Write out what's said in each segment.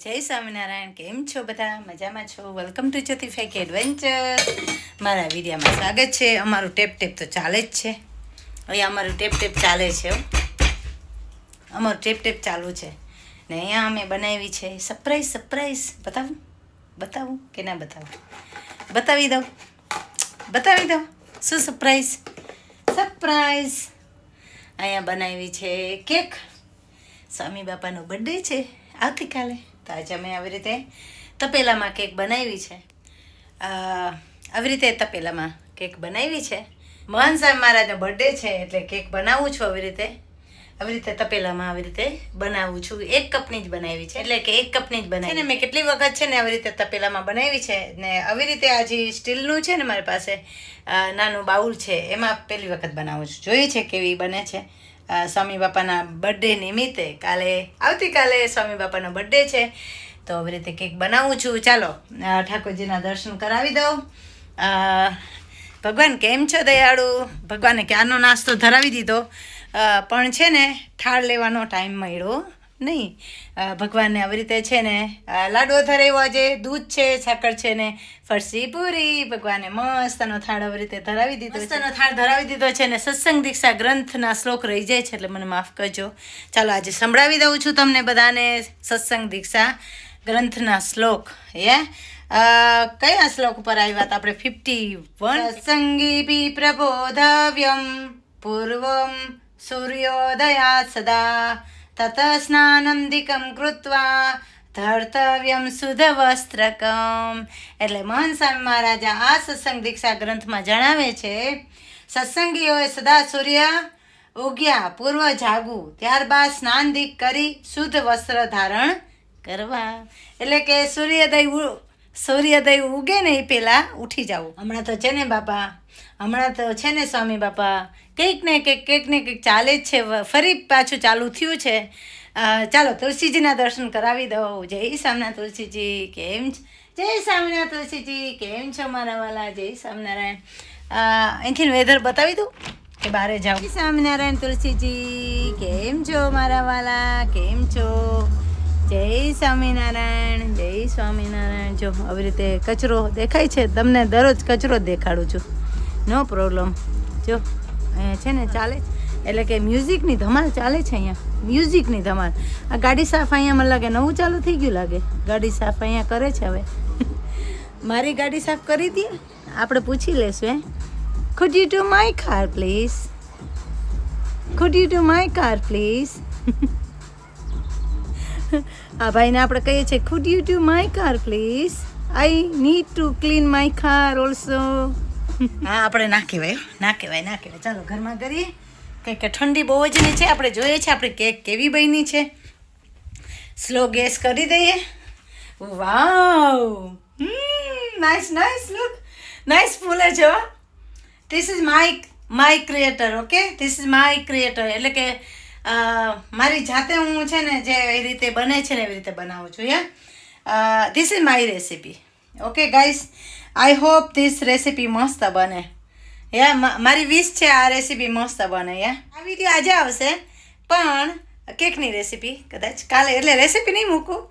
જય સ્વામિનારાયણ, કેમ છો બધા? મજામાં છો? વેલકમ ટુ જ્યોતિફાઈક એડવેન્ચર મારા વિડીયામાં સ્વાગત છે. અમારું ટેપ ટેપ તો ચાલે જ છે. અહીંયા અમારું ટેપ ટેપ ચાલે છે. અમારું ટેપ ટેપ ચાલુ છે. ને અહીંયા અમે બનાવી છે. સરપ્રાઈઝ સરપ્રાઈઝ બતાવું? બતાવું કે ના બતાવું? બતાવી દઉં. બતાવી દઉં. શું સરપ્રાઈઝ સરપ્રાઈઝ અહીંયા બનાવી છે કેક સ્વામી બાપાનો બર્થડે છે આવતીકાલે. તો આજે અમે આવી રીતે તપેલામાં કેક બનાવી છે. આવી રીતે તપેલામાં કેક બનાવી છે. મહાન સાહેબ મહારાજનો બર્થડે છે એટલે કેક બનાવું છું આવી રીતે. આવી રીતે તપેલામાં આવી રીતે બનાવું છું. એક કપની જ બનાવી છે. એટલે કે એક કપની જ બનાવી. ને મેં કેટલી વખત છે ને આવી રીતે તપેલામાં બનાવી છે ને આવી રીતે આ જે સ્ટીલનું છે ને મારી પાસે નાનું બાઉલ છે, એમાં પહેલી વખત બનાવું છું. જોયું છે કેવી બને છે. સ્વામી બાપાના બર્થડે નિમિત્તે કાલે, આવતીકાલે સ્વામી બાપાનો બર્થડે છે. તો આવી રીતે કેક બનાવું છું. ચાલો ઠાકોરજીના દર્શન કરાવી દઉં. ભગવાન કેમ છો દયાળુ? ભગવાને ક્યારનો નાસ્તો ધરાવી દીધો? પણ છે ને થાળ લેવાનો ટાઈમ મળ્યો. નહીં. ભગવાનને આવી રીતે છે ને અ, લાડવો ધરાવ્યો આજે દૂધ છે સાકર છે ને ફરસી પૂરી ભગવાને મસ્તનો થાળ આવી રીતે ધરાવી દીધો મસ્તનો થાળ ધરાવી દીધો છે ને સત્સંગ દીક્ષા ગ્રંથના શ્લોક રહી જાય છે એટલે મને માફ કરજો. ચાલો આજે સંભળાવી દઉં છું તમને બધાને સત્સંગ દીક્ષા ગ્રંથના શ્લોક. હે? કયા શ્લોક ઉપર આવ્યા હતા આપણે? Fifty one? સંગી પ્રબોધવ્યમ પૂર્વમ સૂર્યોદયા સદા. તત સ્નાનંદિકમ કૃત્વા ધર્તવ્યમ શુદ્ધ વસ્ત્રકમ એટલે મહાન સ્વામી મહારાજા આ સત્સંગ દીક્ષા ગ્રંથમાં જણાવે છે સત્સંગીઓએ સદા સૂર્ય ઉગ્યા, પૂર્વ જાગવું ત્યારબાદ સ્નાન દીક કરી શુદ્ધ વસ્ત્ર ધારણ કરવા. એટલે કે સૂર્યોદય સૂર્યોદય ઉગે ને એ પહેલાં ઉઠી જવું હમણાં તો છે ને બાપા હમણાં તો છે ને સ્વામી બાપા, કંઈક ને કંઈક કંઈક ને કંઈક ચાલે જ છે, ફરી પાછું ચાલુ થયું છે. ચાલો તુલસીજીના દર્શન કરાવી દઉં. જય સામના તુલસીજી, કેમ જય સામના તુલસીજી, કેમ છો મારા વાલા? જય સ્વામિનારાયણ. અહીંથી વેધર બતાવી દઉં કે બારે જાઓ. સ્વામિનારાયણ તુલસીજી, કેમ છો મારા વાલા? કેમ છો? જય સ્વામિનારાયણ જય સ્વામિનારાયણ. જો આવી રીતે કચરો દેખાય છે, તમને દરરોજ કચરો દેખાડું છું. No problem. જો, અહીંયા છે ને ચાલે. એટલે કે મ્યુઝિકની ધમાલ ચાલે છે અહીંયા. મ્યુઝિકની ધમાલ. આ ગાડી સાફ અહીંયા મને લાગે નવું ચાલુ થઈ ગયું લાગે. ગાડી સાફ અહીંયા કરે છે હવે. મારી ગાડી સાફ કરી દે આપણે પૂછી લેશું એ could you to my car please could you to my car please આ ભાઈને આપણે કહીએ છીએ could you to my car please I need to clean my car also હા, આપણે ના કહેવાય ના કહેવાય ના કહેવાય. ચાલો, ઘરમાં કરીએ. કંઈ કે ઠંડી બહુ જ છે, આપણે જોઈએ છે, આપણે કેક કેવી બની છે. સ્લો ગેસ કરી દઈએ. Wow nice nice look nice ફૂલે છે this is my my creator okay this is my creator એટલે કે મારી જાતે હું છે ને, જે એ રીતે બને છે ને, એવી રીતે બનાવું છું, yeah? This is my recipe okay guys I hope this recipe મસ્ત બને. યા મારી વિશ છે આ રેસીપી મસ્ત બને યા આ વીડિયો આજે આવશે, પણ કેકની રેસીપી કદાચ કાલે, એટલે રેસીપી નહીં મૂકું.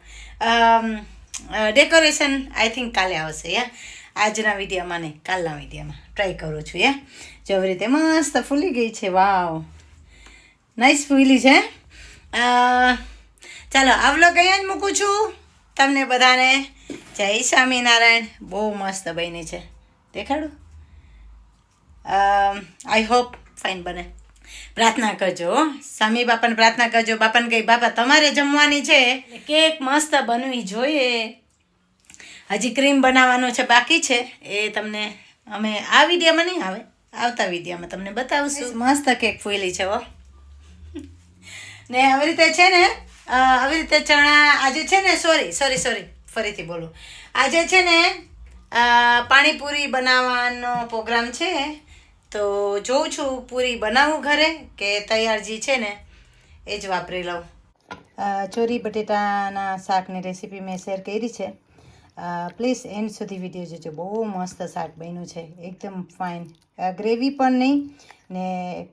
ડેકોરેશન આઈ થિંક કાલે આવશે યા આજના વિડીયોમાં નહીં, કાલના વિડીયોમાં ટ્રાય કરું છું યા જો રીતે મસ્ત ફૂલી ગઈ છે વાવ નાઇસ ફૂલી છે ચાલો, આ વ્લોગ અહીંયા જ મૂકું છું. તમને બધાને જય સ્વામિનારાયણ. બહુ મસ્ત બની છે. દેખાડું? આઈ હોપ ફાઇન બને. પ્રાર્થના કરજો. સ્વામી બાપાને પ્રાર્થના કરજો. બાપાને કહી બાપા તમારે જમવાની છે. કેક મસ્ત બનવી જોઈએ. હજી ક્રીમ બનાવવાનો છે બાકી છે. એ તમને અમે આ વિડીયામાં નહીં આવે આવતા વિડીયામાં તમને બતાવશું. મસ્ત કેક ફૂલી છે હો. ને આવી રીતે છે ને આવી રીતે ચણા આજે છે ને સોરી સોરી સોરી ફરીથી બોલું. આજે છે ને પાણીપુરી બનાવવાનો પ્રોગ્રામ છે. તો જોઉં છું પૂરી બનાવું ઘરે કે તૈયાર જે છે ને એ જ વાપરી લઉં. ચોરી બટેટાના શાકની રેસીપી મેં શેર કરી છે. પ્લીઝ એન્ડ સુધી વીડિયો જોજો. બહુ મસ્ત શાક બન્યું છે. એકદમ ફાઇન. ગ્રેવી પણ નહીં ને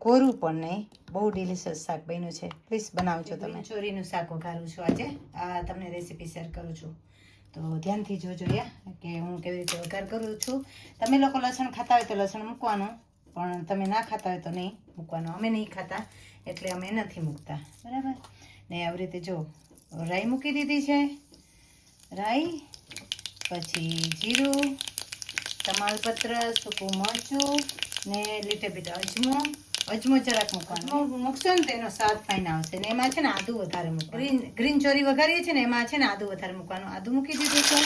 કોરું પણ નહીં. બહુ ડિલિશિયસ શાક બન્યું છે. પ્લીઝ બનાવજો તમે. ચોરીનું શાક વઘારું છું આજે. આ તમને રેસીપી શેર કરું છું. તો ધ્યાનથી જોજો યા, કે હું કેવી રીતે વઘાર કરું છું. તમે લોકો લસણ ખાતા હોય તો લસણ મૂકવાનું, પણ તમે ના ખાતા હોય તો નહીં મૂકવાનું. અમે નહીં ખાતા, એટલે અમે નથી મૂકતા. બરાબર? ને આવી રીતે જો, રાઈ મૂકી દીધી છે. રાઈ, પછી જીરું, તમાલપત્ર, સૂકું મરચું ને લીટે બીટ અજમો. અજમો જરાક મૂકવાનો. મૂકશો ને તેનો સ્વાદ ફાઇન આવશે. ને એમાં છે ને આદુ વધારે મૂકવાનું. ગ્રીન ગ્રીન ચોરી વઘારીએ છીએ ને એમાં છે ને આદુ વધારે મૂકવાનું. આદુ મૂકી દીધું છે.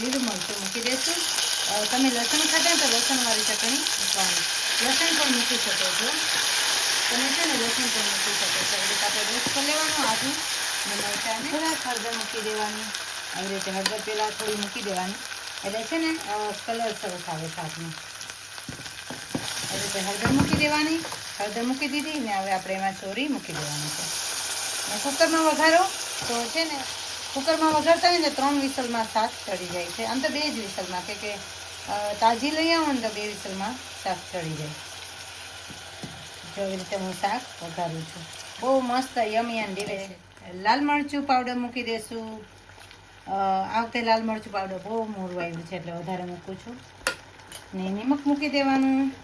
લીલું મરચું મૂકી દેશું. તમે લસણ ખાતા તો લસણવાળી ચટણી મૂકવાની. લસણ પણ મૂકી શકો છો. તમે છે ને લસણ પણ મૂકી શકો છો. એટલે આપણે રસ કરી લેવાનું આદુ ને મરચાં થોડાક હળદર મૂકી દેવાની. આવી રીતે હળદર પહેલાં થોડી મૂકી દેવાની. એટલે છે ને કલર સરસ આવે શાકનો રીતે હળદર મૂકી દેવાની. હળદર મૂકી દીધી ને હવે આપણે એમાં ચોરી મૂકી દેવાની છે. ને કુકરમાં વઘારો તો છે ને કુકરમાં વઘારતા હોય ને ત્રણ વિસલમાં શાક ચડી જાય છે. આમ તો બે જ વિસલમાં કે કે તાજી લઈ આવો ને તો બે વિસલમાં શાક ચડી જાય. જો એવી રીતે હું શાક વઘારું છું. બહુ મસ્ત યમી એન્ડ ડિલે લાલ મરચું પાવડર મૂકી અ, આ વખતે લાલ મરચું પાવડર બહુ મોરું આવ્યું છે એટલે વધારે મૂકું છું. ને નિમક મૂકી દેવાનું.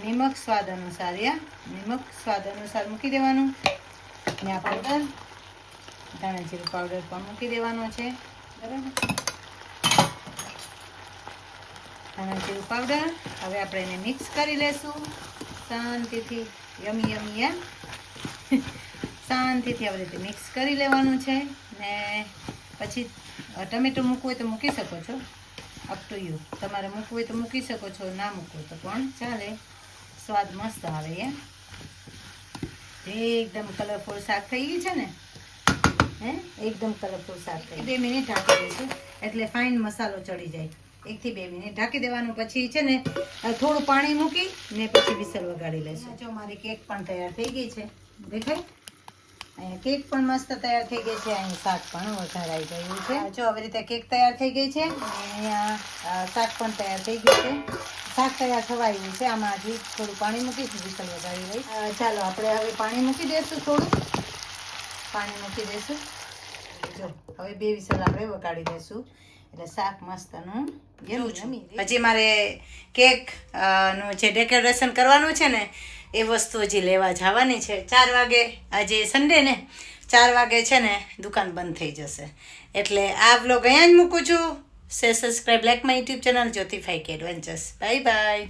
નિમક સ્વાદ અનુસાર, યા? નિમક સ્વાદ અનુસાર મૂકી દેવાનું. ને પાવડર ધાણા જીરું પાવડર પણ મૂકી દેવાનો છે. બરાબર? ધાણા જીરું પાવડર હવે આપણે એને મિક્સ કરી લેશું. શાંતિથી, યમી યમી એમ શાંતિથી આવી રીતે મિક્સ કરી લેવાનું છે. ને પછી ટમેટું મૂકવું હોય તો મૂકી શકો છો. અપ ટુ યુ તમારે મૂકવું હોય તો મૂકી શકો છો. ના મૂકવું તો પણ ચાલે. સ્વાદ મસ્ત આવે એમ એકદમ કલરફુલ શાક થઈ ગયું છે ને? હે? એકદમ કલરફુલ શાક થઈ બે મિનિટ ઢાંકી દઈશું, એટલે ફાઇન મસાલો ચડી જાય. એકથી બે મિનિટ ઢાંકી દેવાનું, પછી છે ને થોડું પાણી મૂકી ને પછી વિસલ વગાડી લઈશું જો મારી કેક પણ તૈયાર થઈ ગઈ છે. દેખાય? અહીંયા કેક પણ મસ્ત તૈયાર થઈ ગઈ છે. અહીં શાક પણ વઘારાઈ ગયું છે. જો આવી રીતે કેક તૈયાર થઈ ગઈ છે. અને અહીંયા શાક પણ તૈયાર થઈ ગયું છે. શાક તૈયાર થવા આવ્યું છે. આમાં હજી થોડું પાણી મૂકીશું વિસલ વધારી લઈ ચાલો આપણે હવે પાણી મૂકી દઈશું થોડું. પાણી મૂકી દઈશું. જો હવે બે વિસલ આપણે વગાડી દઈશું. એટલે શાક મસ્તનું હજી મારે કેકનું જે ડેકોરેશન કરવાનું છે ને એ વસ્તુ હજી લેવા જવાની છે. ચાર વાગે, આજે સન્ડે ને, ચાર વાગે છે ને દુકાન બંધ થઈ જશે. એટલે આ બ્લોગ અહીંયા જ મૂકું છું. Say subscribe like my YouTube channel જ્યોતિફાઈ કે એડવેન્ચર્સ બાય બાય